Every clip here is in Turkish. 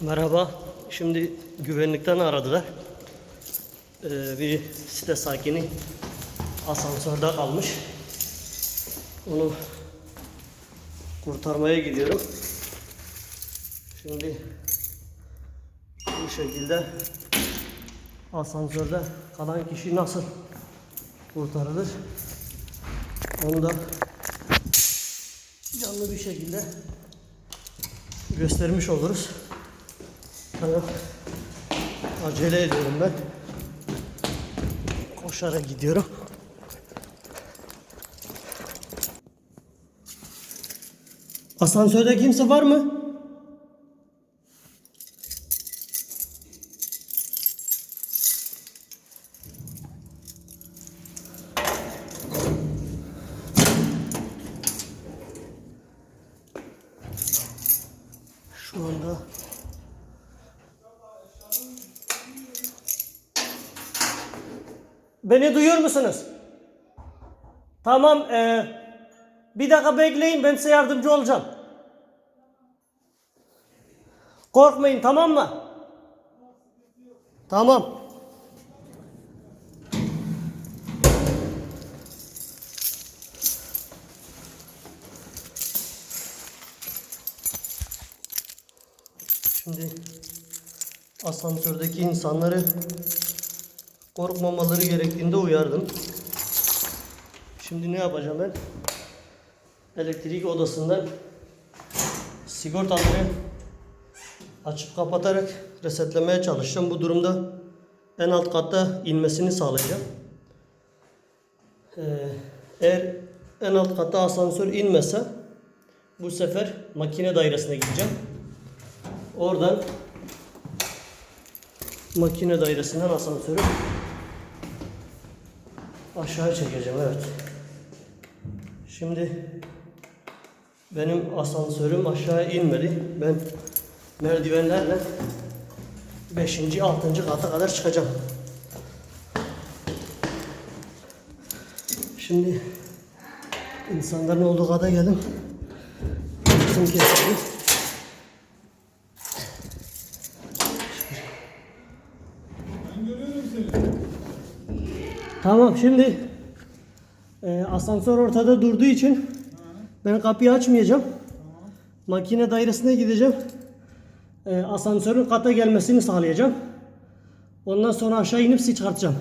Merhaba. Şimdi güvenlikten aradılar. Ee, bir site sakini asansörde kalmış. Onu kurtarmaya gidiyorum. Şimdi bu şekilde asansörde kalan kişi nasıl kurtarılır? Onu da canlı bir şekilde göstermiş oluruz. Tamam. Acele ediyorum ben. Koşarak gidiyorum. Asansörde kimse var mı? Şu anda Beni duyuyor musunuz? Tamam, ee, bir dakika bekleyin ben size yardımcı olacağım. Korkmayın tamam mı? Tamam. Şimdi asansördeki insanları korkmamaları gerektiğinde uyardım. Şimdi ne yapacağım ben? Elektrik odasından sigortaları açıp kapatarak resetlemeye çalışacağım. Bu durumda en alt katta inmesini sağlayacağım. Ee, eğer en alt katta asansör inmese bu sefer makine dairesine gideceğim. Oradan makine dairesinden asansörü aşağı çekeceğim evet. Şimdi benim asansörüm aşağı inmedi. Ben merdivenlerle 5. 6. kata kadar çıkacağım. Şimdi insanların olduğu kata geldim. Tüm kesildi. Tamam şimdi e, asansör ortada durduğu için ben kapıyı açmayacağım. Makine dairesine gideceğim. E, asansörün kata gelmesini sağlayacağım. Ondan sonra aşağı inip sizi çıkartacağım.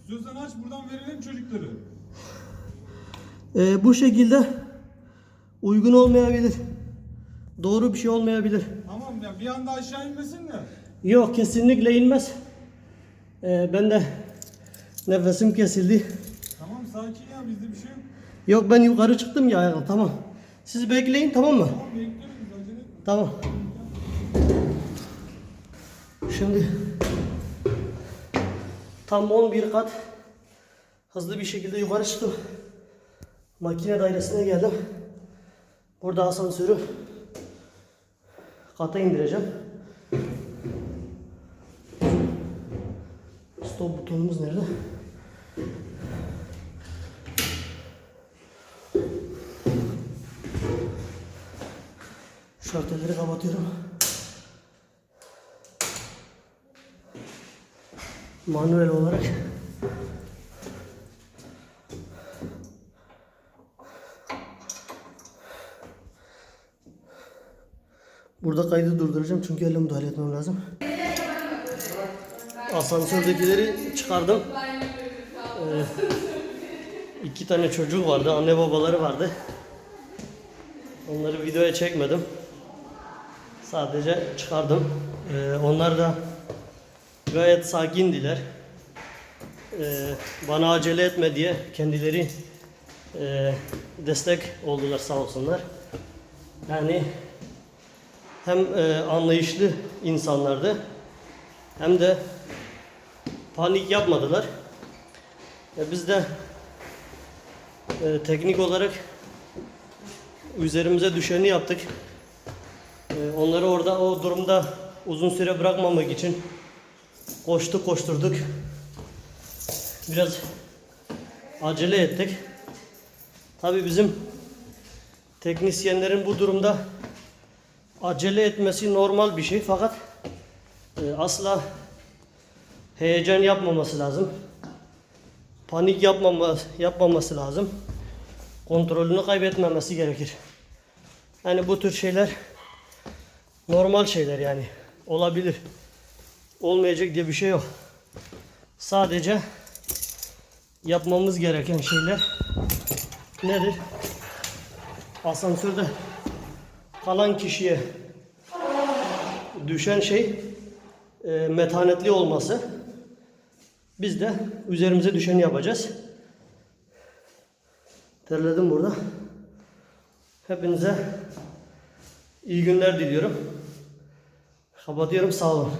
İstiyorsan aç buradan verelim çocukları. E, bu şekilde uygun olmayabilir. Doğru bir şey olmayabilir. Tamam ya bir anda aşağı inmesin de. Yok kesinlikle inmez. E, ben de nefesim kesildi. Tamam sakin ya bizde bir şey yok. Yok ben yukarı çıktım ya ayağa. Tamam. Siz bekleyin tamam mı? Tamam bekliyoruz acele etme. Tamam. Şimdi tam 11 kat hızlı bir şekilde yukarı çıktım. Makine dairesine geldim. Burada asansörü kata indireceğim. Stop butonumuz nerede? Şartelleri kapatıyorum. Manuel olarak Burada kaydı durduracağım çünkü elle müdahale etmem lazım. Asansördekileri çıkardım. Ee, iki tane çocuk vardı, anne babaları vardı. Onları videoya çekmedim. Sadece çıkardım. Ee, onlar da gayet sakindiler. Ee, bana acele etme diye kendileri e, destek oldular sağ olsunlar. Yani hem e, anlayışlı insanlardı hem de panik yapmadılar. E, biz de e, teknik olarak üzerimize düşeni yaptık. Ee, onları orada o durumda uzun süre bırakmamak için koştuk koşturduk. Biraz acele ettik. Tabii bizim teknisyenlerin bu durumda acele etmesi normal bir şey fakat e, asla heyecan yapmaması lazım. Panik yapmama, yapmaması lazım. Kontrolünü kaybetmemesi gerekir. Yani bu tür şeyler normal şeyler yani. Olabilir. Olmayacak diye bir şey yok. Sadece yapmamız gereken şeyler nedir? Asansörde kalan kişiye düşen şey e, metanetli olması. Biz de üzerimize düşeni yapacağız. Terledim burada. Hepinize iyi günler diliyorum. Kapatıyorum sağ olun.